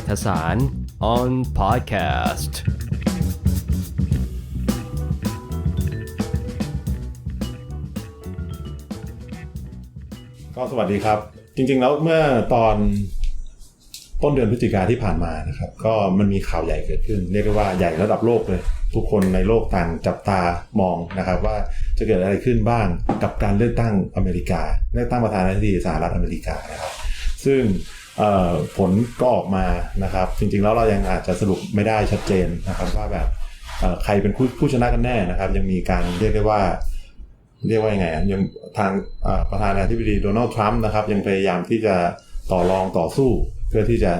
ษฐศาสตร์ on podcast ก็สวัสดีครับ จริงๆแล้วเมื่อตอนต้นเดือนพฤศจิกาที่ผ่านมานะครับ ก็มันมีข่าวใหญ่เกิดขึ้น เรียกได้ว่าใหญ่ระดับโลกเลย ทุกคนในโลกต่างจับตามองนะครับ ว่าจะเกิดอะไรขึ้นบ้างกับการเลือกตั้งอเมริกาเลือกตั้งประธานาธิบดีสหรัฐอเมริกานะครับ ซึ่ง ผลก็ออกมานะครับ จริงๆแล้วเรายังอาจจะสรุปไม่ได้ชัดเจนนะครับว่าแบบใครเป็นผู้ผู้ชนะกันแน่นะครับ ยังมีการเรียกได้ว่า เรียกว่ายังไงยังทางประธานาธิบดีโดนัลด์ทรัมป์นะครับยังพยายามที่จะต่อรองต่อสู้เพื่อที่จะ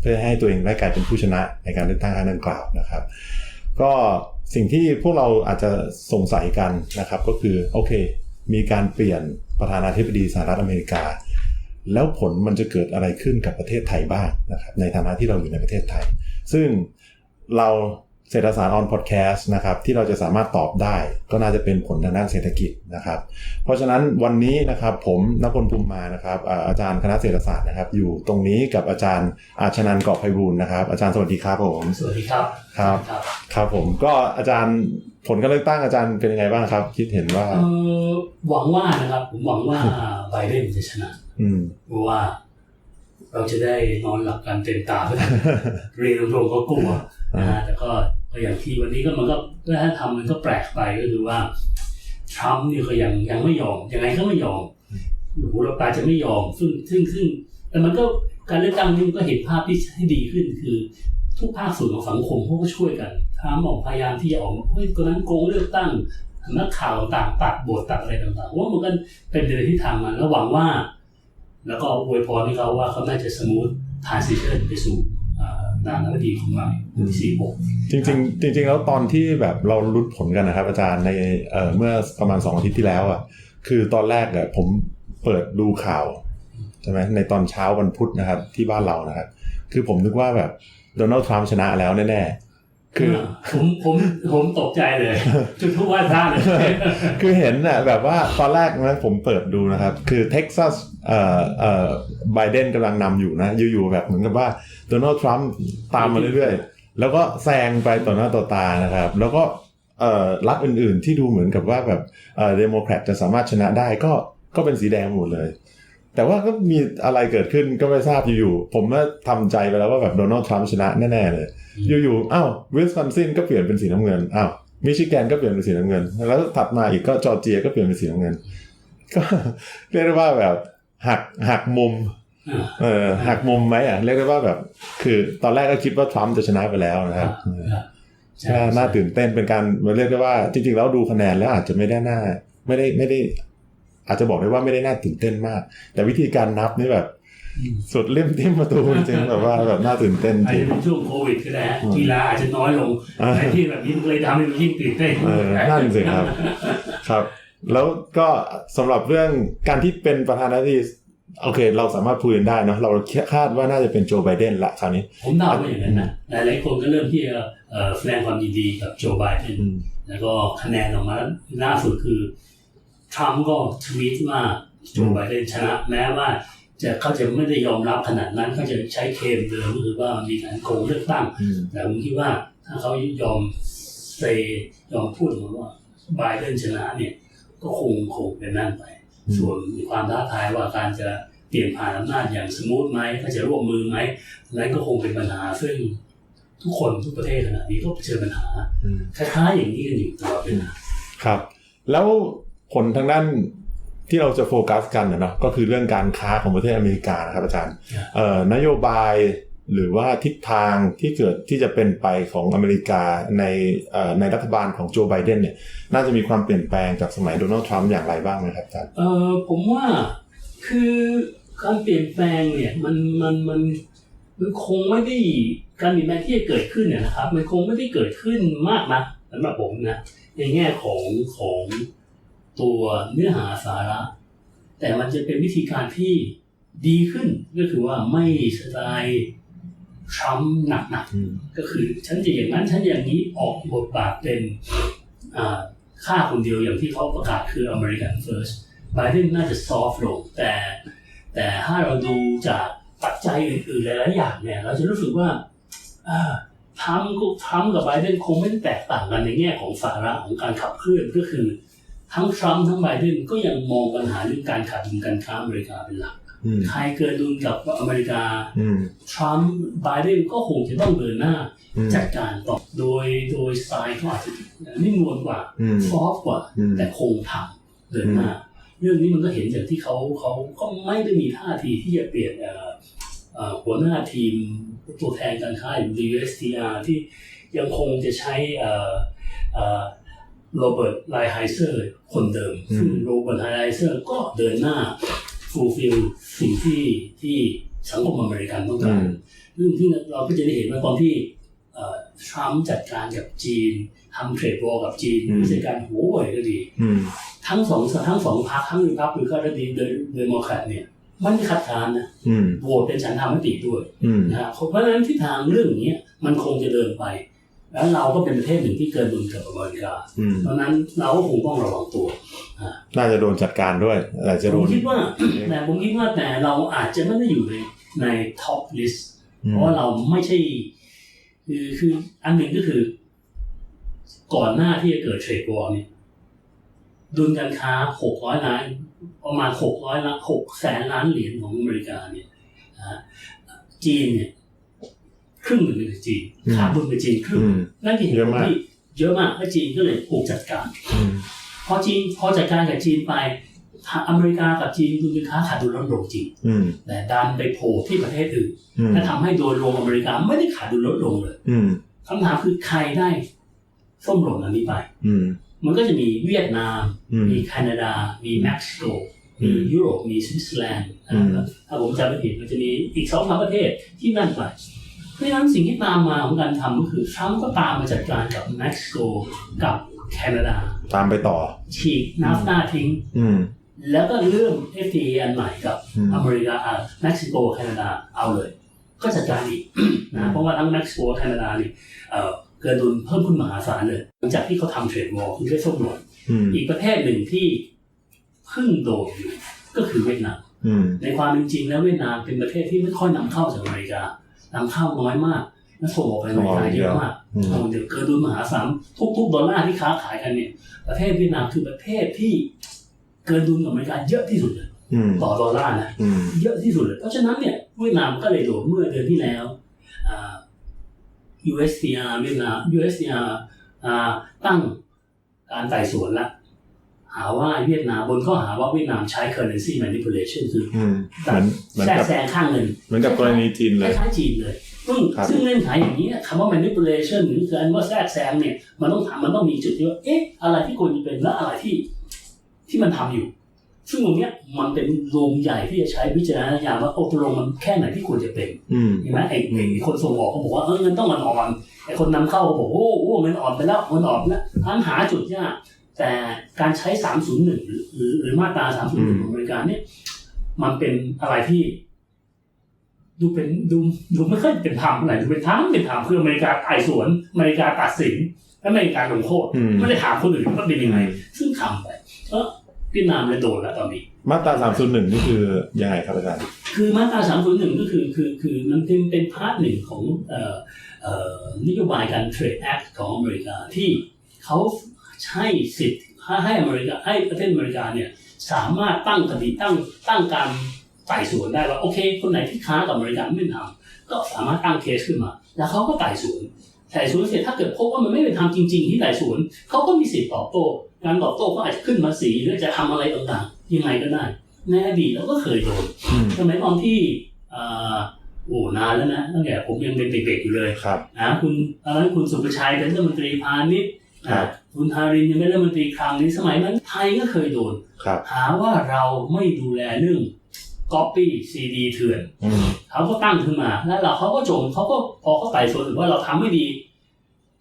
เพื่อให้ตัวเองได้กลายเป็นผู้ชนะในการเลือกตั้งครั้งดังกล่าวนะครับ ก็สิ่งที่พวกเราอาจจะสงสัยกันนะครับ ก็คือโอเค มีการเปลี่ยนประธานาธิบดีสหรัฐอเมริกา แล้วผลมันจะเกิดอะไรขึ้นกับประเทศไทยบ้างนะครับในฐานะที่เราอยู่ในประเทศไทย ซึ่งเราเศรษฐศาสตร์ออนพอดแคสต์นะครับที่เราจะสามารถตอบได้ ก็น่าจะเป็นผลทางด้านเศรษฐกิจนะครับ เพราะฉะนั้นวันนี้นะครับผมนพลภูมิมานะครับอ่าอาจารย์คณะเศรษฐศาสตร์นะครับ อยู่ตรงนี้กับอาจารย์อาชนันท์เกาะไพบูลย์นะครับ อาจารย์สวัสดีครับผมสวัสดีครับครับครับครับผมก็อาจารย์ผลการเลือกตั้งอาจารย์เป็นยังไงบ้างครับ คิดเห็นว่าเออหวังว่านะครับผมหวังว่าไบเดนจะชนะอืมเพราะ ว่าเราจะได้นอนหลับกันเต็มตาเพื่อเรียนตรงๆก็กลัวนะฮะแต่ก็ก็อย่างที่วันนี้ก็มันก็วัฒนธรรมมันก็แปลกไปก็คือว่าทรัมป์นี่ก็ยังยังไม่ยอมยังไงก็ไม่ยอมหูเราปลาจะไม่ยอม ซึ่งซึ่งซึ่งแต่มันก็การเลือกตั้งนี่มันก็เห็นภาพที่ที่ดีขึ้น คือทุกภาคส่วนของสังคมเขาก็ช่วยกันทรัมป์ออกพยายามที่จะออกเฮ้ยคนนั้นโกงเลือกตั้งนักข่าวต่างตัดบทตัดอะไรต่างๆว่ามันก็เป็นในทิศทางมันแล้วหวังว่า แล้วก็อวยพรให้เขาว่าเขาน่าจะสมูททานซิชันไปสู่อ่านางนาดีของเราที่สี่หกจริงๆจริงๆแล้วตอนที่แบบเราลุ้นผลกันนะครับ อาจารย์ในเเมื่อประมาณสองอาทิตย์ที่แล้วอะคือตอนแรกอะผมเปิดดูข่าวใช่ไหมในตอนเช้าวันพุธนะครับที่บ้านเรานะครับ คือผมนึกว่าแบบโดนัลด์ทรัมป์ชนะแล้วแน่ๆ คือผมผมผมตกใจเลย จุดทุกว่าท่าเลย คือเห็นน่ะแบบว่าตอนแรกนะผมเปิดดูนะครับ คือเท็กซัสเอ่อเอ่อไบเดนกำลังนำอยู่นะ อยู่ๆแบบเหมือนกับว่าโดนัลด์ทรัมป์ตามมาเรื่อยๆ แล้วก็แซงไปต่อหน้าต่อตานะครับ แล้วก็เอ่อรัฐอื่นๆ ที่ดูเหมือนกับว่าแบบเอ่อเดโมแครตจะสามารถชนะได้ก็ก็เป็นสีแดงหมดเลย แต่ว่าก็มีอะไรเกิดขึ้นก็ไม่ทราบอยู่ๆผมก็ทำใจไปแล้วว่าแบบโดนัลด์ทรัมป์ชนะแน่ๆเลย อยู่ๆอ้าววิสคอนซินก็เปลี่ยนเป็นสีน้ำเงินอ้าวมิชิแกนก็เปลี่ยนเป็นสีน้ำเงิน แล้วถัดมาอีกก็จอร์เจียก็เปลี่ยนเป็นสีน้ำเงิน ก็เรียกได้ว่าแบบหักหักมุมอ่าเออหักมุมไหมอะเรียกได้ว่าแบบ คือตอนแรกก็คิดว่าทรัมป์จะชนะไปแล้วนะครับครับใช่น่าตื่นเต้นเป็นการเรียกได้ว่า จริง ๆ แล้วดูคะแนนแล้วอาจจะไม่ได้น่าไม่ได้ไม่ได้ อาจจะบอกได้ว่าไม่ได้น่าตื่นเต้นมาก แต่วิธีการนับนี่แบบอืมสุดเล่มทิ่มประตูจริงๆแบบว่าแบบน่าตื่นเต้นอาจจริงจะเป็นช่วงโควิดก็ได้ฮะกีฬาอาจจะน้อยลงอ่าแต่ที่แบบนี้มันเลยทำให้มันยิ่งตื่นเต้นเออนั่นสิครับครับ แล้วก็สำหรับเรื่องการที่เป็นประธานาธิบดีโอเค เราสามารถพูดกันได้เนอะเราคาดว่าน่าจะเป็นโจไบเดนละคราวนี้ ผมเดาว่าอย่างนั้นนะหลายๆคนก็เริ่มที่จะเอ่อแสดงความยินดีกับโจไบเดนอืมแล้วก็คะแนนออกมาล่าสุดคือ ทรัมป์ก็ทวีตว่าโจไบเดนชนะ แม้ว่าจะเขาจะไม่ได้ยอมรับขนาดนั้นเขาจะใช้เคลมเดิมก็คือว่ามีการโกงเลือกตั้งอืมแต่ผมคิดว่าถ้าเขายอมเซยอมพูดออกมาว่าไบเดนชนะเนี่ย ก็คงคงเป็นนั่นไป ส่วนมีความท้าทายว่าการจะเปลี่ยนผ่านอำนาจอย่างสมูทไหมเขาจะร่วมมือไหมนั้นก็คงเป็นปัญหาซึ่งทุกคนทุกประเทศขณะนี้ก็เผชิญปัญหาอืมคล้ายๆอย่างนี้กันอยู่ตลอดเวลาครับ แล้ว ผลทางด้านที่เราจะโฟกัสกันนะเนาะก็คือเรื่องการค้าของประเทศอเมริกานะครับอาจารย์เอ่อนโยบายหรือว่าทิศทางที่เกิดที่จะเป็นไปของอเมริกาในเอ่อในรัฐบาลของโจไบเดนเนี่ยน่าจะมีความเปลี่ยนแปลงจากสมัยโดนัลด์ทรัมป์อย่างไรบ้างไหมครับอาจารย์เออผมว่าคือการเปลี่ยนแปลงเนี่ยมันมันมันมันคงไม่ได้การเปลี่ยนแปลงที่จะเกิดขึ้นเนี่ยนะครับ มันคงไม่ได้เกิดขึ้นมากนะสำหรับผมนะในแง่ของของ ตัวเนื้อหาสาระ แต่มันจะเป็นวิธีการที่ดีขึ้นก็คือว่าไม่สไตล์ทรัมป์หนักๆก็คือฉันจะอย่างนั้นฉันอย่างนี้ออกบทบาทเป็นอ่าค่าคนเดียวอย่างที่เขาประกาศคือ American First ไบเดนน่าจะซอฟลงแต่แต่ถ้าเราดูจากปัจจัยอื่นๆหลายๆอย่างเนี่ย เราจะรู้สึกว่าเอ่อทรัมป์ก็ทรัมป์กับไบเดนคงไม่ได้แตกต่างกันในแง่ของสาระของการขับเคลื่อนก็คือ ทั้งทรัมป์ทั้งไบเดนก็ยังมองปัญหาเรื่องการขาดดุลการค้าอเมริกาเป็นหลักอืมใครเกินดุลกับอเมริกาอืมทรัมป์ไบเดนก็คงจะต้องเดินหน้าอืมจัดการต่อโดยโดยสไตล์เขาอาจจะนิ่มนวลกว่าอืมซอฟต์กว่าอืมแต่คงทำเดินหน้าเรื่องนี้มันก็เห็นจากที่เขาเขาก็ไม่ได้มีท่าทีที่จะเปลี่ยนเอ่อเอ่อหัวหน้าทีมตัวแทนการค้าอย่าง USTR ที่ยังคงจะใช้เอ่อเอ่อ โรเบิร์ตไลไฮเซอร์คนเดิมอืมซึ่งโรเบิร์ตไลไฮเซอร์ก็เดินหน้าฟูลฟิลสิ่งที่ที่สังคมอเมริกันต้องอืการมเรื่องที่เราก็จะได้เห็นว่าตอนที่เอ่อทรัมป์จัดการกับจีนทำเทรดวอลกับจีนอืมผู้จัดการหัวเว่ยก็ดีอืมทั้งสองทั้งสองพรรคทั้งรีพับลิกันและดีเดโมแครตเนี่ยไม่ได้คัดค้านนะอืมโหวตเป็นฉันทามติด้วยอืมนะฮะเพราะฉะนั้นที่ทางเรื่องนี้มันคงจะเดินไป แล้วเราก็เป็นประเทศหนึ่งที่เกินดุลกับอเมริกาอืมเพราะฉะนั้นเราก็คงต้องระวังตัวน่าจะโดนจัดการด้วยอาจจะผโดมนคิดว่าแต่ผมคิดว่าแต่เราอาจจะไม่ได้อยู่ในในท็อปลิสอืเพมราะว่าเราไม่ใช่ คือคืออันหนึ่งก็คือ ก่อนหน้าที่จะเกิดเทรดวอร์เนี่ยดุลการค้าหกร้อยล้าน ประมาณหกร้อยล้านหกแสนล้านเหรียญของอเมริกาเนี่ยนะฮะจีนเนี่ย ครึ่งหนึ่งคือจีนขาดดุลกับจีนครึ่งอืมนั่นคือเหตุเยอะผลมากที่เยอะมากและจีนก็เลยถูกจัดการอืมพอจีนพอจัดการกับจีนไปทางอเมริกากับจีนดุลการค้าขาดดุลลดลงจริงอืมแต่ดันไปโผล่ที่ประเทศอื่นอืมและทำให้โดยรวมอเมริกาไม่ได้ขาดดุลลดลงเลยอืมคำถามคือใครได้ส้มหล่นอันนี้ไปอืมมันก็จะมีเวียดนามอืมมีแคนาดา มีเม็กซิโกอืมีมยุโรป มีสวิตเซอร์แลนด์อืมนะครับถ้าผมจำไม่ผิดมันจะมีอีกสองสามประเทศที่นั่นไป เพราะฉะนั้นสิ่งที่ตามมาของการทำก็คือทรัมป์ก็ตามมาจัดการกับเม็กซิโกกับแคนาดา ตามไปต่อ ฉีกนาฟตาทิ้ง อืม แล้วก็เรื่อง FTA อันใหม่กับอืม อเมริกาอ่าเม็กซิโกแคนาดาเอาเลย ก็จัดการอีก นะเพราะว่าทั้งเม็กซิโกแคนาดานี่เอ่อเกินดุลเพิ่มขึ้นมหาศาลเลย หลังจากที่เขาทำเทรดวอลคือได้ส้มหล่นอืม อีกประเทศหนึ่งที่เพิ่งโดนอยู่ก็คือเวียดนาม อืม ในความเป็นจริงแล้วเวียดนามเป็นประเทศที่ไม่ค่อยนำเข้าจากอเมริกา นำเข้าน้อยมากและส่งออกไปอเมริกาเยอะมากอืมโอ้เดี๋ยวเกินดุลมหาศาลทุกๆดอลลาร์ที่ค้าขายกันเนี่ย ประเทศเวียดนามคือประเทศที่เกินดุลกับอเมริกาเยอะที่สุดเลยอืมต่อดอลลาร์นะอืมเยอะที่สุดเลยเพราะฉะนั้นเนี่ยเวียดนามก็เลยโดนเมื่อเดือนที่แล้วอ่า USTR เวียดนาม USTR อ่าตั้งการไต่สวนละ หาว่าเวียดนามบนข้อหาว่าเวียดนามใช้ currency manipulation คืออืมเหมือนเหมือนแทรกกับแซงข้างเงิน เหมือนกับกรณีจีนคเลยล้ายๆจีนเลยซึ่งครับซึ่งเงื่อนไขอย่างนี้คำว่า manipulation หรือการว่าแทรกแซงเนี่ยมันต้องถามมันต้องมีจุดที่ว่าเอ๊ะอะไรที่ควรจะเป็นและอะไรที่ที่มันทำอยู่ ซึ่งตรงเนี้ยมันเป็นโรงใหญ่ที่จะใช้วิจารณญาณว่าโอ้ตกลงมันแค่ไหนที่ควรจะเป็นอืมเห็นไหมไอ้ไอ้คนส่งออกเขาบอกว่าเออเงินต้องอ่อนๆไอ้คนนำเข้าเขาบอกโอ้โหเงินอ่อนไปแล้วเงินอ่อนไปแล้วอันหาจุดยาก แต่การใช้ 301 หรือหรือหรือมาตรา 301 ของอเมริกาเนี่ย มันเป็นอะไรที่ ดูเป็นดูดูไม่ค่อยเป็นธรรมเท่าไหร่ดูเป็นธรรมเป็นธรรมคืออเมริกาไต่สวนอเมริกาตัดสินและอเมริกาลงโทษอืม ไม่ได้ถามคนอื่นว่าเป็นยังไง ซึ่งทำไปเพราะเวียดนามเลยโดนแล้วตอนนี้ มาตราสามส่วนหนึ่งนี่คือยังไงครับอาจารย์ คือมาตรา 301 ก็คือคือคือมันเป็นเป็นพาร์ทหนึ่งของเอ่อเอ่อนโยบายการเทรดแอคของอเมริกาที่เขา ให้สิทธิ์ให้อเมริกาให้ประเทศอเมริกาเนี่ยสามารถตั้งคดีตั้งตั้งการไต่สวนได้ว่าโอเค คนไหนที่ค้ากับอเมริกาไม่เป็นธรรมก็สามารถตั้งเคสขึ้นมา แล้วเขาก็ไต่สวนไต่สวนเสร็จถ้าเกิดพบว่ามันไม่เป็นธรรมจริง ๆ ที่ไต่สวนเขาก็มีสิทธิ์ตอบโต้การตอบโต้ก็อาจจะขึ้นภาษีหรือจะทำอะไรต่างๆ ยังไงก็ได้ในอดีตเราก็เคยโดนอืมสมัยตอนที่อ่าโอ้นานแล้วนะตั้งแต่ผมยังเป็นเด็กๆอยู่เลยครับนะคุณตอนนั้นคุณสุประชัยเป็นรัฐมนตรีพาณิชย์ ครับอะคุณทารินยังเป็นรัฐมนตรีคลังในสมัยนั้นไทยก็เคยโดนครับหาว่าเราไม่ดูแลเรื่องก๊อปปี้ซีดีเถื่อนอืมเขาก็ตั้งขึ้นมา แล้วเราเขาก็โจมเขาก็พอเขาไต่สวนหรือว่าเราทำไม่ดี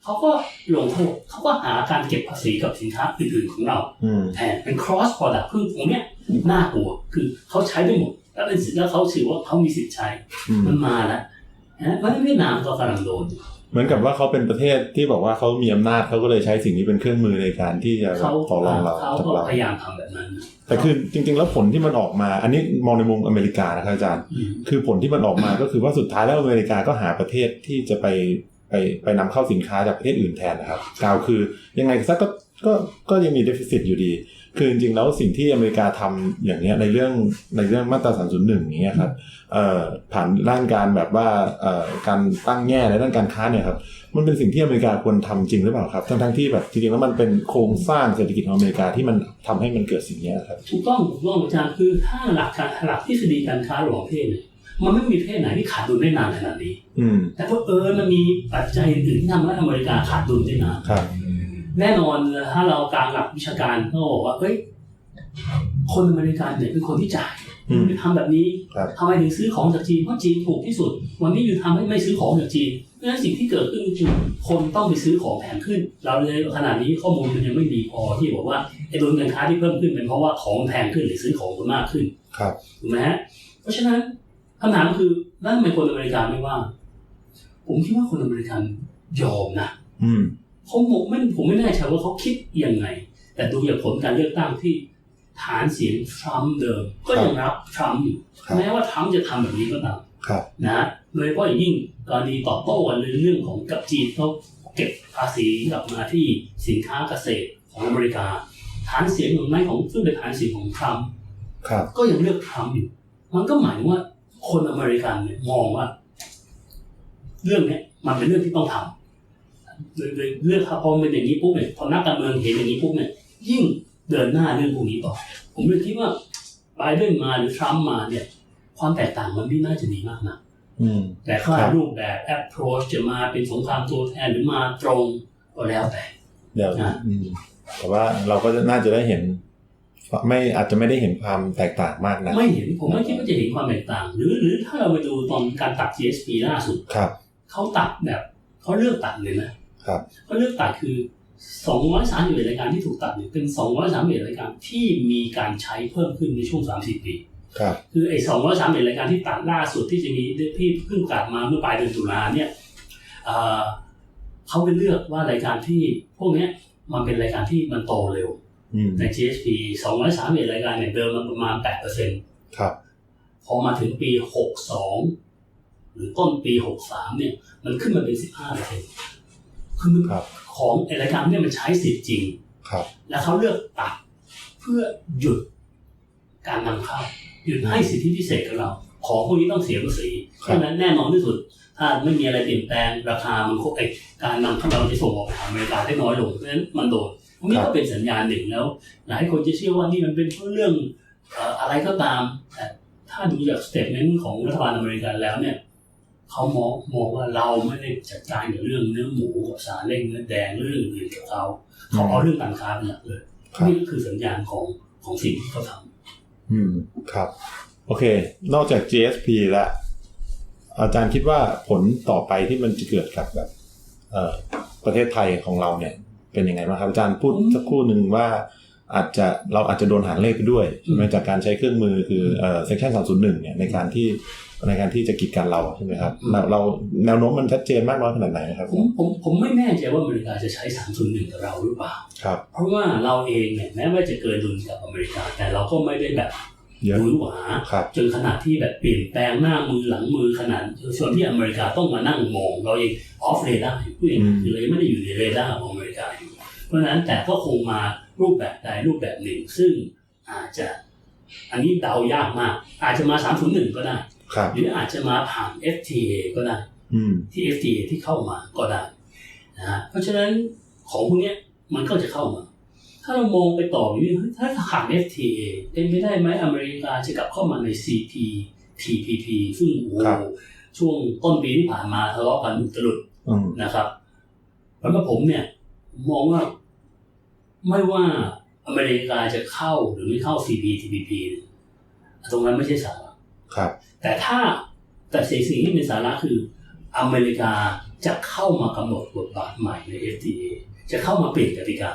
เขาก็ลงโทษเขาก็หาการเก็บภาษีกับสินค้าอื่นๆของเราอืมแทนเป็น cross product คือตรงเนี้ยน่ากลัวคือเขาใช้ได้หมด แล้วเป็นสิทธิ์แล้วเขาถือว่าเขามีสิทธิ์ใช้อืมมันมาแล้วนะเพราะฉะนั้นเวียดนามก็กำลังโดน เหมือนกับว่าเขาเป็นประเทศที่บอกว่าเขามีอำนาจเขาก็เลยใช้สิ่งนี้เป็นเครื่องมือในการที่จะเขาต่อรองเราเขาจากก็เราพยายามทำแบบนั้น แต่คือจริง ๆ แล้วผลที่มันออกมา อันนี้มองในมุมอเมริกานะครับอาจารย์อืมคือผลที่มันออกมาก็คือว่าสุดท้ายแล้วอเมริกาก็หาประเทศที่จะไปไปไปนำเข้าสินค้าจากประเทศอื่นแทนนะครับกล่าวคือยังไงซะก็ก็ก็ยังมีเดฟ i ซิตอยู่ดี คือจริงๆแล้วสิ่งที่อเมริกาทำอย่างเนี้ยในเรื่องในเรื่องมาตรา301อย่างเงี้ยครับเอ่อผ่านด้านการแบบว่าเอ่อการตั้งแง่ในด้านการค้าเนี่ยครับมันเป็นสิ่งที่อเมริกาควรทำจริงหรือเปล่าครับทั้งทั้งๆที่แบบจริงๆแล้วมันเป็นโครงสร้างเศรษฐกิจของอเมริกาที่มันทำให้มันเกิดสิ่งเนี้ยครับถูกต้องถูกต้องอาจารย์คือถ้าหลักการหลักทฤษฎีการค้าระหว่างประเทศเนี่ยมันไม่มีประเทศไหนที่ขาดดุลได้นานขนาดนี้อืมแต่เพราะเออมันมีปัจจัยอื่นที่ทำให้อเมริกาขาดดุลได้นานครับ แน่นอนถ้าเรากลางหลักวิชาการก็บอกว่าเฮ้ย คนอเมริกันเนี่ยเป็นคนที่จ่ายอืมไปทำแบบนี้ครับทำไมถึงซื้อของจากจีนเพราะจีนถูกที่สุด วันนี้อยู่ทำให้ไม่ซื้อของจากจีนเพราะฉะนั้นสิ่งที่เกิดขึ้นคือคนต้องไปซื้อของแพงขึ้น เราเลยขนาดนี้ข้อมูลมันยังไม่ดีพอที่บอกว่าไอ้ดุลการค้าที่เพิ่มขึ้นเป็นเพราะว่าของแพงขึ้นหรือซื้อของมากขึ้นครับถูกไหมฮะเพราะฉะนั้นคำถามคือแล้วทำไมคนอเมริกันไม่ว่า ผมคิดว่าคนอเมริกันยอมนะอืม เขาผมไม่ผมไม่แน่ใจว่าเขาคิดยังไง แต่ดูจากผลการเลือกตั้งที่ฐานเสียงทรัมป์เดิม ก็ยังรับทรัมป์อยู่ครับแม้ว่าทรัมป์จะทำแบบนี้ก็ตามครับนะฮะโดยเฉพาะอย่างยิ่งกรณีตอบโต้กันในเรื่องของกับจีนเขาเก็บภาษีกลับมาที่สินค้าเกษตรของอเมริกา ฐานเสียงของนายของซึ่งเป็นฐานเสียงของทรัมป์ครับก็ยังเลือกทรัมป์อยู่ มันก็หมายถึงว่าคนอเมริกันเนี่ยมองว่า เรื่องเนี้ยมันเป็นเรื่องที่ต้องทำ เลยเลยเลือกพอมันเป็นอย่างนี้ปุ๊บเนี่ยพอนักการเมืองเห็นอย่างนี้ปุ๊บเนี่ยยิ่งเดินหน้าเรื่องพวกนี้ต่อ ผมเลยคิดว่าไบเดนมาหรือทรัมป์มาเนี่ย ความแตกต่างมันไม่น่าจะมีมากนะอืมแต่ถ้าครับรูปแบบ approach จะมาเป็นสงครามตัวแทนหรือมาตรงก็แล้วแต่เดี๋ยวอะอืมแต่ว่าเราก็จะน่าจะได้เห็น ไม่อาจจะไม่ได้เห็นความแตกต่างมากนะไม่เห็นผมไม่คิดว่าจะเห็นความแตกต่าง หรือหรือถ้าเราไปดูตอนการตัด GSP ล่าสุดครับเขาตัดแบบเขาเลือกตัดเลยนะ ครับเขาเลือกตัดคือ 231รายการที่ถูกตัดเนี่ยเป็น 231รายการที่มีการใช้เพิ่มขึ้นในช่วง 30 ปีครับคือไอ้231รายการที่ตัดล่าสุดที่จะมีที่เพิ่งประกาศมาเมื่อปลายเดือนตุลาเนี่ยเอ่อเขาไปเลือกว่ารายการที่พวกเนี้ยมันเป็นรายการที่มันโตเร็วอืมใน GSP 231รายการเนี่ยเดิมมันประมาณ8%ครับพอมาถึงปี 62 หรือต้นปี 63 เนี่ย มันขึ้นมาเป็น 15เปอร์เซ็นต์ คือมันครับ ของไอ้รายการเนี่ยมันใช้สิทธิ์จริง ครับ แล้วเขาเลือกตัดเพื่อหยุดการนำเข้าหยุดให้สิทธิพิเศษกับเรา ของพวกนี้ต้องเสียภาษีเพราะฉะนั้นแน่นอนที่สุด ถ้าไม่มีอะไรเปลี่ยนแปลงราคามันคงไอ้การนำเข้าเราจะส่งออกไปอเมริกาได้น้อยลงเพราะฉะนั้นมันโดนพวกนี้ก็เป็นสัญญาณหนึ่งแล้ว หลายคนจะเชื่อว่านี่มันเป็นเพราะเรื่องเอ่ออะไรก็ตามแต่ถ้าดูจากสเตทเมนต์ของรัฐบาลอเมริกันแล้วเนี่ย เขามองมองว่าเราไม่ได้จัดการกับเรื่องเนื้อหมูกับสารเร่งเนื้อแดงเรื่องอื่นกับเขาเขาเอาเรื่องการค้าเป็นหลักเลยครับนี่ก็คือสัญญาณของของสิ่งที่เขาทอืมครับ โอเค นอกจาก GSP แล้วอาจารย์คิดว่าผลต่อไปที่มันจะเกิดกับแบบเอ่อประเทศไทยของเราเนี่ย เป็นยังไงบ้างครับอาจารย์พูดสักครู่หนึ่งว่าอาจจะเราอาจจะโดนหางเลขไปด้วยใช่ไหมจากการใช้เครื่องมือคือเอ่อ section 301 เนี่ยในการที่ ในการที่จะกีดกันเราใช่ไหมครับเราเราแนวโน้มมันชัดเจนมากน้อยขนาดไหนครับำผมผมผมไม่แน่ใจว่าอเมริกาจะใช้301กับเราหรือเปล่าครับเพราะว่าเราเองเนี่ยแม้ว่าจะเกินดุลกับอเมริกา แต่เราก็ไม่ได้แบบเยอะหวือหวาครับจนขนาดที่แบบเปลี่ยนแปลงหน้ามือหลังมือขนาดส่วนที่อเมริกาต้องมานั่งมองเราเองออฟเรดาร์อยู่เองอืมคือเรายังไม่ได้อยู่ในเรดาร์ของอเมริกาอยู่เพราะฉะนั้นแต่ก็คงมารูปแบบใดรูปแบบหนึ่ง ซึ่งอาจจะ อันนี้เดายากมาก อาจจะมา301ก็ได้ครับ หรืออาจจะมาผ่าน FTA ก็ได้อืมที่ FTA ที่เข้ามาก็ได้นะฮะเพราะฉะนั้นของพวกเนี้ยมันก็จะเข้ามา ถ้าเรามองไปต่ออย่างนี้เฮ้ยถ้าผ่าน FTA เป็นไปได้ไหมอเมริกาจะกลับเข้ามาใน CPTPP ซึ่งโอ้โหครับช่วงต้นปีที่ผ่านมาทะเลาะกันอุตลุดอืมนะครับ แล้วก็ผมเนี่ย มองว่าไม่ว่าอเมริกาจะเข้าหรือไม่เข้า CPTPP เนี่ยตรงนั้นไม่ใช่สาระ ครับ แต่ถ้าแต่สิ่งสิ่งที่เป็นสาระคืออเมริกาจะเข้ามากำหนดบทบาทใหม่ใน FTA จะเข้ามาเปลี่ยนกติกา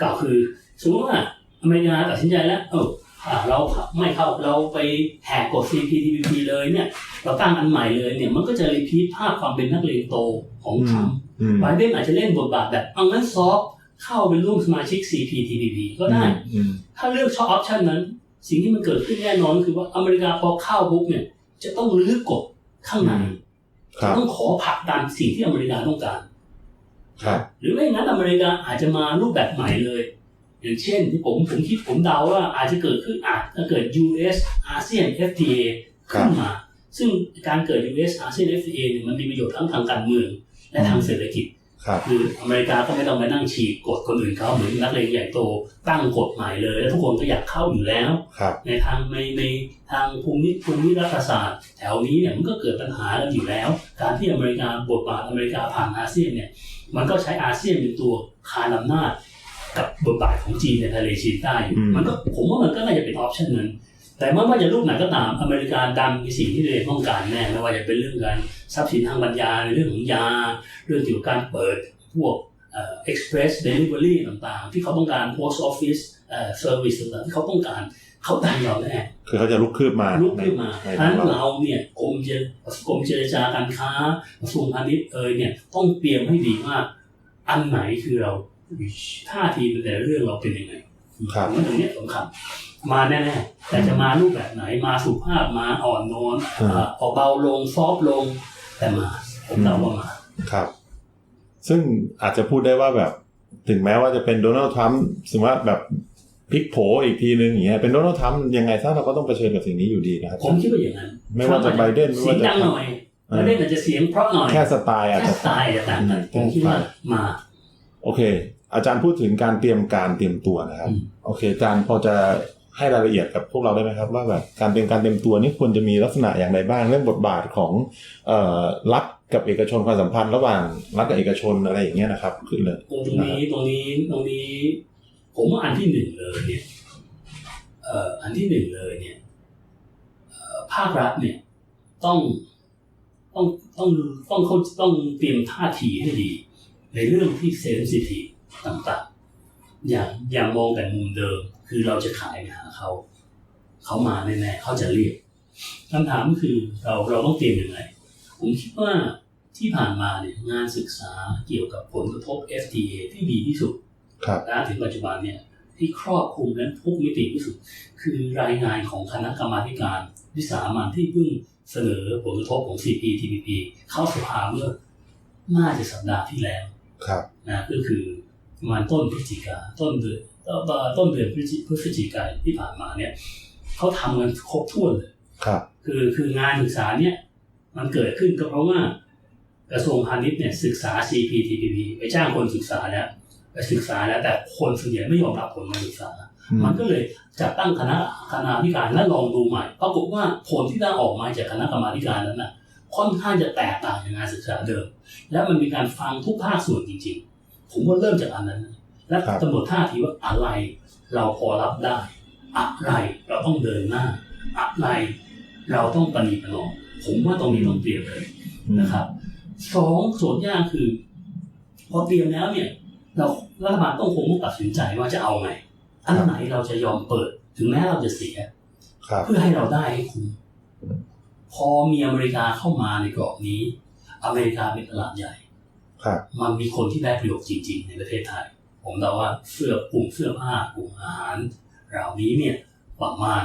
กล่าวคือสมมติว่าอเมริกาตัดสินใจแล้ว เอออ่าเราไม่เข้าเราไปแหกกฎ CPTPP เลยเนี่ย เราตั้งอันใหม่เลยเนี่ย มันก็จะรีพีทภาพความเป็นนักเลงโตของทรัมป์อืมไบเดนอาจจะเล่นบทบาทแบบเอางั้นซอฟต์เข้าเป็นร่วมสมาชิก CPTPP ก็ได้อืมถ้าเลือกชอบออปชันนั้น สิ่งที่มันเกิดขึ้นแน่นอนคือว่าอเมริกาพอเข้าปุ๊บเนี่ย จะต้องรื้อกฎข้างในครัจะบต้องขอผลักดันสิ่งที่อเมริกาต้องการครับหรือไม่งั้นอเมริกาอาจจะมารูปแบบใหม่เลย อย่างเช่นที่ผมผมคิดผมเดาว่าอาจจะเกิดขึ้นอาจจะเกิด US อาเซียน FTA ขึ้นมา ซึ่งการเกิด US อาเซียน FTA เนี่ยมันมีประโยชน์ทั้งทางการเมืองและทางเศรษฐกิจ ครับคืออเมริกาก็ไม่ต้องไปนั่งฉีกกฎคนอื่นเขาเหมือนนักเลงใหญ่โตตั้งกฎใหม่เลย แล้วทุกคนก็อยากเข้าอยู่แล้ว ครับ ในทางในในทางภูมิภูมิรัฐศาสตร์ แถวนี้เนี่ยมันก็เกิดปัญหากันอยู่แล้ว การที่อเมริกาบทบาทอเมริกาผ่านอาเซียนเนี่ยมันก็ใช้อาเซียนเป็นตัวคานอำนาจกับบทบาทของจีนในทะเลจีนใต้อยู่อืม มันก็ผมว่ามันก็น่าจะเป็นออปชันนั้น แต่ไม่ว่าจะรูปไหนก็ตามอเมริกาดันในสิ่งที่ตัวเองต้องการแน่ไม่ว่าจะเป็นเรื่องการทรัพย์สินทางปัญญาในเรื่องของยา เรื่องเกี่ยวกับการเปิดพวกเอ่อ express delivery ต่างๆ ที่เขาต้องการ post office เอ่อ service ต่างๆที่เขาต้องการเขาดันเราแน่คือเขาจะลุกคืบมาลุกขึ้นมาในฉะนั้นในเราเนี่ยกรมเจรกรมเจรจาการค้ากระทรวงพาณิชย์เอยเนี่ยต้องเตรียมให้ดีว่าอันไหนคือเราท่าทีในแต่ละเรื่องเราเป็นยังไงครับผมว่าตรงเนี้ยสำคัญ มาแน่ๆแต่จะมารูปแบบไหนมาสุภาพมาอ่อนโน้นอืมอ่าออกเบาลงซอฟต์ลง แต่มาผมเดาว่ามาครับ ซึ่งอาจจะพูดได้ว่าแบบ ถึงแม้ว่าจะเป็นโดนัลด์ทรัมป์สมมติว่าแบบพลิกโผอีกทีนึงอย่างเงี้ยเป็นโดนัลด์ทรัมป์ยังไงซะเราก็ต้องเผชิญกับสิ่งนี้อยู่ดีนะครับ ผมคิดว่าอย่างนั้น ไม่ว่าจะไบเดนไม่เสียว่างจะดังหน่อยไบเดนอาจจะเสียงเพราะหน่อยแค่สไตล์อาจแค่จะสไตล์จะต่างกันอืผมมคิดว่ามา โอเค อาจารย์พูดถึงการเตรียมการเตรียมตัวนะครับอืมโอเค อาจารย์พอจะ ให้รายละเอียดกับพวกเราได้ไหมครับ ว่าแบบการเตรียมการเตรียมตัวนี่ควรจะมีลักษณะอย่างไรบ้างเรื่องบทบาทของรัฐกับเอกชนความสัมพันธ์ระหว่างรัฐกับเอกชนอะไรอย่างเงี้ยนะครับคือเลยตรงนี้ตรงนี้ตรงนี้ ผมว่าอันที่หนึ่งเลยเนี่ยอันที่หนึ่งเลยเนี่ยภาครัฐเนี่ยต้องต้องต้องต้องเขาต้องเตรียมท่าทีให้ดี ในเรื่องที่เซนซิทีฟต่างๆ อย่างอย่างมองแต่มุมเดิม คือเราจะขายไปหาเขา เขามาแน่ๆเขาจะเรียกคำถามก็คือเราเราต้องเตรียมยังไง ผมคิดว่าที่ผ่านมาเนี่ยงานศึกษาเกี่ยวกับผลกระทบ FTA ที่ดีที่สุดครับนะถึงปัจจุบันเนี่ยที่ครอบคลุมและทุกมิติที่สุด คือรายงานของคณะกรรมาธิการวิสามันที่เพิ่งเสนอผลกระทบของ CPTPP เข้าสภาเมื่อน่าจะสัปดาห์ที่แล้วครับนะก็คือประมาณต้นพฤศจิกาต้นเดือนเอ่อ ต้นเดือนพฤศจิพฤศจิกายนที่ผ่านมาเนี่ยเขาทำกันครบถ้วนเลยครับคือคืองานศึกษาเนี่ยมันเกิดขึ้นก็เพราะว่ากระทรวงพาณิชย์เนี่ยศึกษา CPTPP ไปจ้างคนศึกษาแล้วไปศึกษาแล้วแต่คนส่วนใหญ่ไม่ยอมรับผลการศึกษาอืมมันก็เลยจัดตั้งคณะคณะธิการและลองดูใหม่ปรากฏว่าผลที่ได้ออกมาจากคณะกรรมาธิการนั้นน่ะค่อนข้างจะแตกต่างจากงานศึกษาเดิม และมันมีการฟังทุกภาคส่วนจริง ๆ ผมว่าเริ่มจากอันนั้น และครับกำหนดท่าทีว่าอะไร เราพอรับได้ อะไรเราต้องเดินหน้า อะไร เราต้องปฏิบัตินอมผมว่าตรงนี้ต้องเตรียมเลยอืมนะครับสองส่วนยากคือ พอเตรียมแล้วเนี่ย เรารัฐบาลต้องคงต้องตัดสินใจว่าจะเอาไงอันไหนเราจะยอมเปิด ถึงแม้เราจะเสียครับเพื่อให้เราได้ให้คุ้มพอมีอเมริกาเข้ามาในกรอบนี้ อเมริกาเป็นตลาดใหญ่ครับมันมีคนที่ได้ประโยชน์จริง ๆ ในประเทศไทย ผมเดาว่าเสื้อกลุ่มเสื้อผ้ากลุ่มอาหารเหล่านี้เนี่ยประมาณ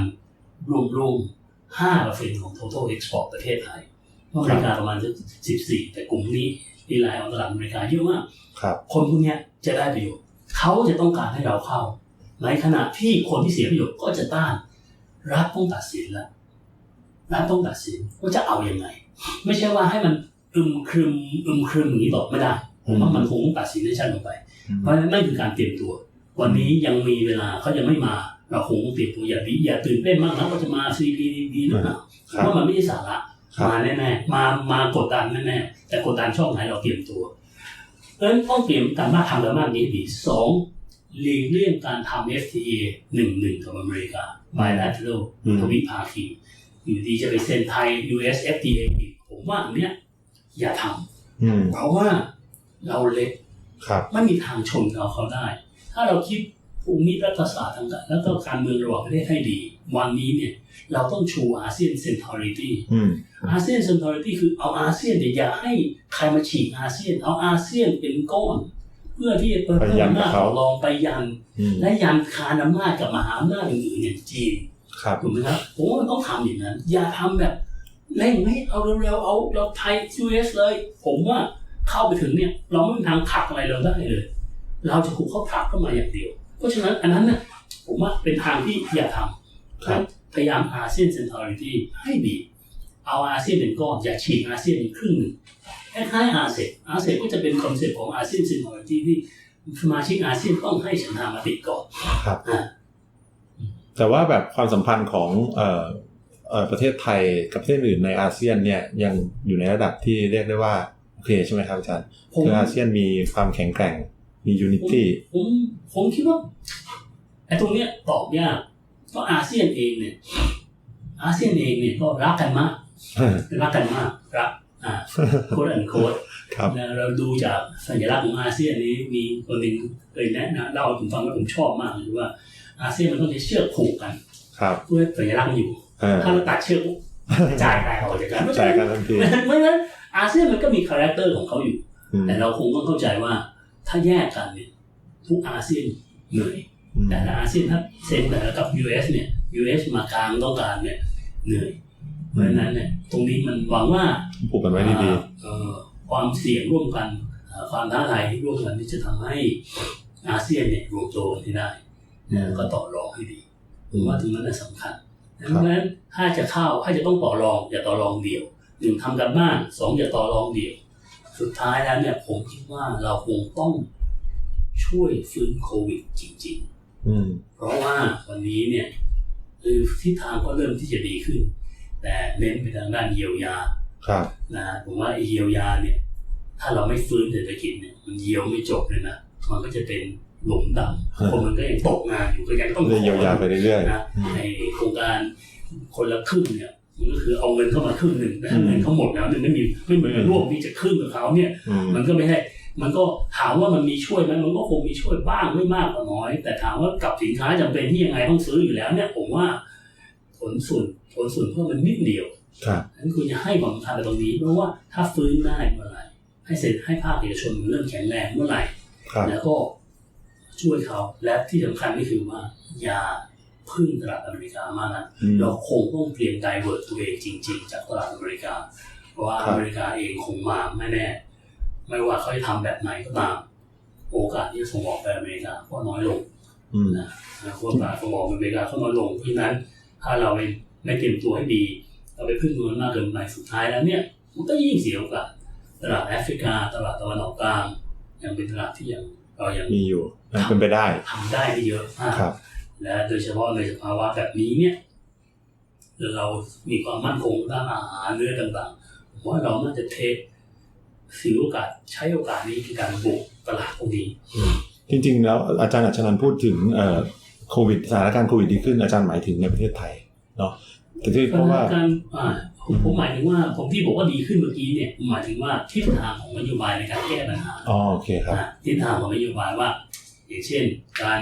รวมๆห้าเปอร์เซ็นต์ของ total export ประเทศไทยอเมริกาประมาณสิบสี่แต่กลุ่มนี้มีรายของตลาดอเมริกาเยอะมากครับคนพวกเนี้ยจะได้ประโยชน์เขาจะต้องการให้เราเข้า ในขณะที่คนที่เสียประโยชน์ก็จะต้าน รัฐต้องตัดสินแล้วรัฐต้องตัดสินว่าจะเอาอยัางไง ไม่ใช่ว่าให้มันอึมครึมอึมครึมอย่างนี้ต่อไม่ได้ ผมว่ามันคงต้องตัดสินให้ชัดลงไป เพราะฉะนั้นนั่นคือการเตรียมตัว วันนี้ยังมีเวลาเขายังไม่มา เราคงต้องเตรียมตัวอย่าดีอย่าตื่นเต้นมากนะว่าจะมา CPD หรือเปล่าครับเพราะมันไม่ใช่สาระครับมาแน่ๆมามากดดันแน่ๆแต่กดดันช่องไหนเราเตรียมตัวเพราะฉะนั้นต้องเตรียมการบ้านทำการบ้านนี้ให้ดีสองหลีกเลี่ยงการทำ FTA หนึ่งหนึ่งกับอเมริกา bilateral อืมทวิภาคีอยู่ดีจะไปเซ็นไทย US FTA อีกผมว่าอันเนี้ยอย่าทอืมำเพราะว่า เราเล็กครับ ไม่มีทางชนเราเขาได้ ถ้าเราคิดภูมิรัฐศาสตร์ทางการแล้วก็การเมืองระหว่างประเทศให้ดี วันนี้เนี่ยเราต้องชูอาเซียนเซนทอริตี้อืมอาเซียนเซนทอริตี้คือเอาอาเซียนเนี่ยอย่าให้ใครมาฉีกอาเซียน เอาอาเซียนเป็นก้อน เพื่อที่จะเพิ่มไปยันอำนาจกับเขาต่อรองไปยันอืมและยันคานอำนาจกับมหาอำนาจอื่นๆอย่างจีนครับถูกไหมครับผมว่ามันต้องทำอย่างนั้น อย่าทำแบบเร่งไม่เอาเร็วๆเอาเราไทย US เลย ผมว่า เข้าไปถึงเนี่ย เราไม่มีทางผลักอะไรเราได้เลย เราจะถูกเขาผลักเข้ามาอย่างเดียว เพราะฉะนั้นอันนั้นเนี่ยผมว่าเป็นทางที่อย่าทำครับพยายามอาเซียนเซนทอริตี้ให้ดีเอาอาเซียนเป็นก้อนอย่าฉีกอาเซียนเป็นครึ่งหนึ่งคล้ายๆอาเซียนอาเซียนก็จะเป็นคอนเซ็ปต์ของอาเซียนเซนทอริตี้ที่สมาชิกอาเซียนต้องให้ฉันทามติก่อนครับอ่าแต่ว่าแบบความสัมพันธ์ของเอ่อเอ่อประเทศไทยกับประเทศอื่นในอาเซียนเนี่ยยังอยู่ในระดับที่เรียกได้ว่า โอเคใช่ไหมครับอาจารย์ผมคืออาเซียนมีความแข็งแกร่งมียูนิตี้ผมผมคิดว่าไอ้ตรงเนี้ยตอบยากก็อาเซียนเองเนี่ย อาเซียนเองเนี่ยก็รักกันมากรักกันมากรักอ่าโค้ดอันโค้ดครับแล้วเราดูจากสัญลักษณ์ของอาเซียนนี้มีคนหนึ่งเคยแนะนำเล่าให้ผมฟังแล้วผมชอบมากเลยว่าอาเซียนมันต้องใช้เชือกผูกกันครับเพื่อให้สัญลักษณ์มันอยู่เออถ้าเราตัดเชือกปุ๊บกระ จายแตกออกจากกันแชร์กันทันทีเพราะฉะนั้นอาเซียนมันก็มีคาแรคเตอร์ของเขาอยู่อืมแต่เราคงต้องเข้าใจว่าถ้าแยกกันเนี่ยทุกอาเซียนเหนื่อยอืมแต่ละอาเซียนถ้าเซ็นแต่ละกับ US เนี่ย US มากลางต้องการเนี่ยเหนื่อยเพราะฉะนั้นเนี่ยตรงนี้มันหวังว่าผูกกันไว้ดีเอ่อความเสี่ยงร่วมกันเอ่อความท้าทายร่วมกันที่จะทำให้อาเซียนเนี่ยรวมตัวกันให้ได้นะก็ต่อรองให้ดีผมว่าตรงนั้นน่ะสำคัญ ดังนั้นถ้าจะเข้าถ้าจะต้องต่อรองอย่าต่อรองเดียวหนึ่งทำกันบ้านสองอย่าต่อรองเดียว สุดท้ายแล้วเนี่ยผมคิดว่าเราคงต้องช่วยฟื้นโควิดจริงๆๆอืมเพราะว่าวันนี้เนี่ยคือทิศทางก็เริ่มที่จะดีขึ้น แต่เน้นไปทางด้านเยียวยาครับนะผมว่าไอ้เยียวยาเนี่ย ถ้าเราไม่ฟื้นเศรษฐกิจเนี่ยมันเยียวไม่จบเลยนะมันก็จะเป็น หลุมดำคนมันก็ยังตกงานอยู่ก็ยังต้องเลยเยียวยาไปเรื่อยนะๆอืมในโครงการคนละครึ่งเนี่ยมันก็คือเอาเงินเข้ามาครึ่งหนึ่งแต่ถ้าเงินเขาหมดแล้วเนี่ยไม่มีไม่เหมือนกับร่วมที่จะครึ่งกับเขาเนี่ยอืมมันก็ไม่ใช่มันก็ถามว่ามันมีช่วยไหมมันก็คงมีช่วยบ้างไม่มากก็น้อย แต่ถามว่ากับสินค้าจำเป็นที่ยังไงต้องซื้ออยู่แล้วเนี่ยผมว่าผลส่วนผลส่วนเพิ่มมันนิดเดียวครับนั้นคุณจะให้ความสำคัญกับตรงนี้เพราะว่าถ้าฟื้นได้เมื่อไหร่ให้เสร็จให้ภาคเอกชนมันเริ่มแข็งแรงเมื่อไหร่ครับแล้วก็ ช่วยเขาและที่สำคัญก็คือว่าอย่าพึ่งตลาดอเมริกามากนะอืมเราคงต้องเปลี่ยนไดเวิร์ตตัวเองจริง ๆ จากตลาดอเมริกา เพราะว่าครับอเมริกาเองคงมาไม่แน่ ไม่ว่าเขาจะทำแบบไหนก็ตาม โอกาสที่จะส่งออกไปอเมริกาก็น้อยลงอืมนะโอกาสส่งออกไปอเมริกาก็น้อยลงเพราะฉะนั้น ถ้าเราไม่ไม่เตรียมตัวให้ดี เราไปพึ่งมันมากเกินไปสุดท้ายแล้วเนี่ยมันก็ยิ่งเสียโอกาสตลาดแอฟริกา ตลาดตะวันออกกลางยังเป็นตลาดที่ยังเรายังมีอยู่ ยังเป็นไปได้ทำได้ไม่เยอะมากครับ และโดยเฉพาะในสภาวะแบบนี้เนี่ย เรามีความมั่นคงด้านอาหารเนื้อต่างๆผมว่าเราน่าจะเทคถือโอกาสใช้โอกาสนี้ในการบุกตลาดพวกนี้จริง ๆ แล้วอาจารย์อัชนันท์พูดถึงเอ่อโควิดสถานการณ์โควิดดีขึ้นอาจารย์หมายถึงในประเทศไทยเนาะแต่ที่เพราะว่าการอ่าผมผมหมายถึงว่าผมที่บอกว่าดีขึ้นเมื่อกี้เนี่ยผมหมายถึงว่าทิศทางของนโยบายในการแก้ปัญหาอ๋อโอเคครับอ่าทิศทางของนโยบายว่า อย่างเช่น การ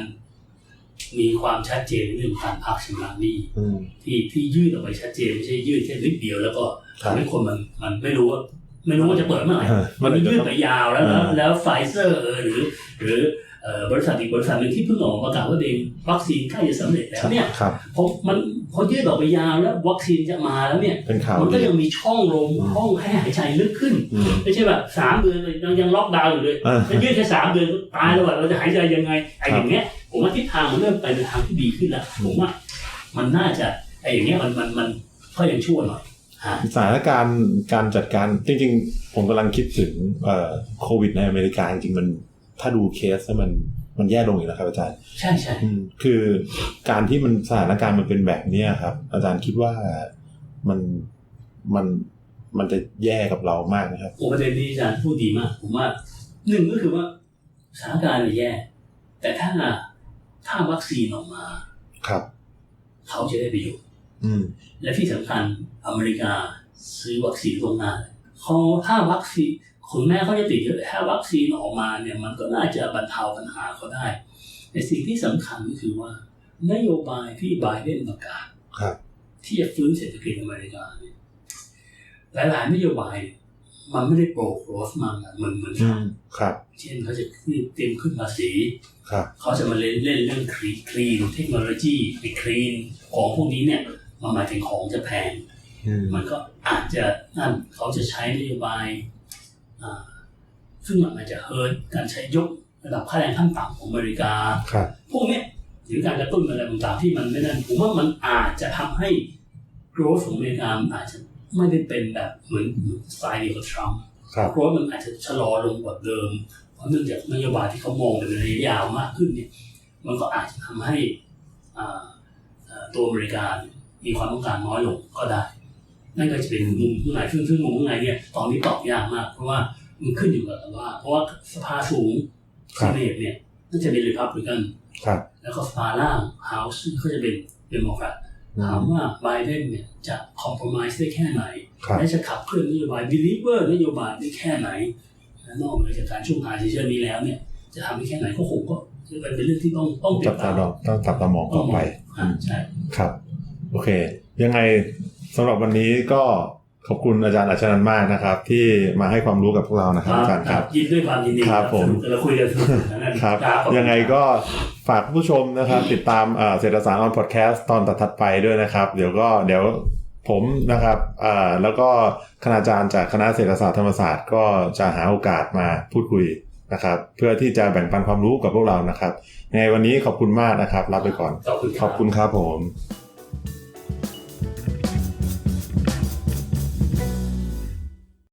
มีความชัดเจนในเรื่องการพักชำระหนี้อืมที่ที่ยืดออกไปชัดเจนไม่ใช่ยืดแค่นิดเดียวแล้วก็ครับทำให้คนมันมันไม่รู้ว่าไม่รู้ว่าจะเปิดเมื่อไหร่เออมันเมื่อไหร่จะยืดต้องไปยาวแล้วแล้วอ่าแล้วไฟเซอร์เออหรือ หรือเอ่อบริษัทอีกบริษัทหนึ่งที่เพิ่งออกมาประกาศว่าเองวัคซีนใกล้จะสำเร็จแล้วเนี่ยครับพอมัน พอยืดออกไปยาวแล้ววัคซีนจะมาแล้วเนี่ย เป็นข่าวมันก็ดียังมีช่องลมอืมห้องให้หายใจลึกขึ้นอืมไม่ใช่แบบสามเดือนเลยยังยังล็อกดาวน์อยู่เลยเออจะยืดแค่สามเดือนก็ตายแล้วว่าเราจะหายใจยังไงไอ้ครับอย่างเงี้ย ผมว่าทิศทางมันเริ่มไปในทางที่ดีขึ้นแล้วผมว่า มันน่าจะไอ้อย่างเงี้ยมันมันมันก็ยังชั่วหน่อยฮะสถานการณ์การจัดการจริง ๆ ผมกำลังคิดถึงเอ่อโควิดในอเมริกาจริงๆมันถ้าดูเคสแล้วมัน มันแย่ลงอีกแล้วครับอาจารย์ ใช่ใช่อืมคือการที่มันสถานการณ์มันเป็นแบบเนี้ยครับ อาจารย์คิดว่ามันมันมันจะแย่กับเรามากนะครับโอ้ประเด็นนี้อาจารย์พูดดีมาก ผมว่าหนึ่งก็คือว่าสถานการณ์เนี่ยแย่ แต่ถ้าถ้าวัคซีนออกมา ครับ เขาจะได้ประโยชน์อืมและที่สำคัญอเมริกาซื้อวัคซีนล่วงหน้าเขาถ้าวัคซีน ถึงแม้เขาจะติดเยอะแต่ถ้าวัคซีนออกมาเนี่ยมันก็น่าจะบรรเทาปัญหาเขาได้แต่สิ่งที่สำคัญก็คือว่า นโยบายที่ไบเดนประกาศครับที่จะฟื้นเศรษฐกิจอเมริกาเนี่ยหลายๆนโยบายเนี่ยมันไม่ได้โปรโกรสมากนะเหมือนเหมือนอืมครับ เช่นเขาจะขึ้นเตรียมขึ้นภาษีครับเขาจะมาเล่นเล่นเรื่องคลีคลีนเทคโนโลยีไอ้คลีนของพวกนี้เนี่ยมันหมายถึงของจะแพงอืมมันก็อาจจะนั่นเขาจะใช้นโยบายอ่า ซึ่งมันอาจจะเฮิร์ตการใช้ยกระดับค่าแรงขั้นต่ำของอเมริกาครับพวกเนี้ยหรือการกระตุ้นอะไรต่างๆที่มันไม่นั่นผมว่ามันอาจจะทำให้ growth ของอเมริกามันอาจจะไม่ได้เป็นแบบเหมือนเหมือนสไตล์เดียวกับทรัมป์ครับ growth มันอาจจะชะลอลงกว่าเดิม เพราะเนื่องจากนโยบายที่เขามองเป็นระยะยาวมากขึ้นเนี่ย มันก็อาจจะทำให้อ่าอ่าตัวอเมริกาเนี่ยมีความต้องการน้อยลงก็ได้ นั่นก็จะเป็นมุมข้างในซึ่งซึ่งมุมข้างในเนี่ยตอนนี้ตอบยากมาก เพราะว่ามันขึ้นอยู่กับว่า เพราะว่าสภาสูงครัซีบเนตเนี่ยน่าจะเป็นรีพับลิกันครับแล้วก็สภาล่างเฮาส์ก็จะเป็นเดโมแครตอืถามมว่าไบเดนเนี่ยจะคอม p r o m i s e ได้แค่ไหนครับและจะขับเคลื่อนนโยบาย deliver นโยบายได้แค่ไหนและนอกเหนือจากการช่วงหาเฉยๆนี้แล้วเนี่ย จะทำได้แค่ไหนก็คงก็เป็นเรื่องที่ต้องต้องติจัดบตาตามดองต้องจับตามองต้ต่อองไปอ่าใช่ครับ โอเค ยังไง สำหรับวันนี้ก็ขอบคุณอาจารย์อัชนันท์มากนะครับ ที่มาให้ความรู้กับพวกเรานะครับอาจารย์ครับยินด้วยความยินดีครับผมสนุกเราคุยกันสนุกนะครับครับขอณยังไงก็ฝากผู้ชมนะครับ ติดตามเอ่อเศรษฐศาสตร์ออนพอดแคสต์ตอนถัดๆไปด้วยนะครับ เดี๋ยวก็เดี๋ยวผมนะครับเอ่อแล้วก็คณาจารย์จากคณะเศรษฐศาสตร์ธรรมศาสตร์ก็จะหาโอกาสมาพูดคุยนะครับ เพื่อที่จะแบ่งปันความรู้กับพวกเรานะครับยังไงวันนี้ขอบคุณมากนะครับลาไปก่อนขอบคุณขอบคุณครับผมค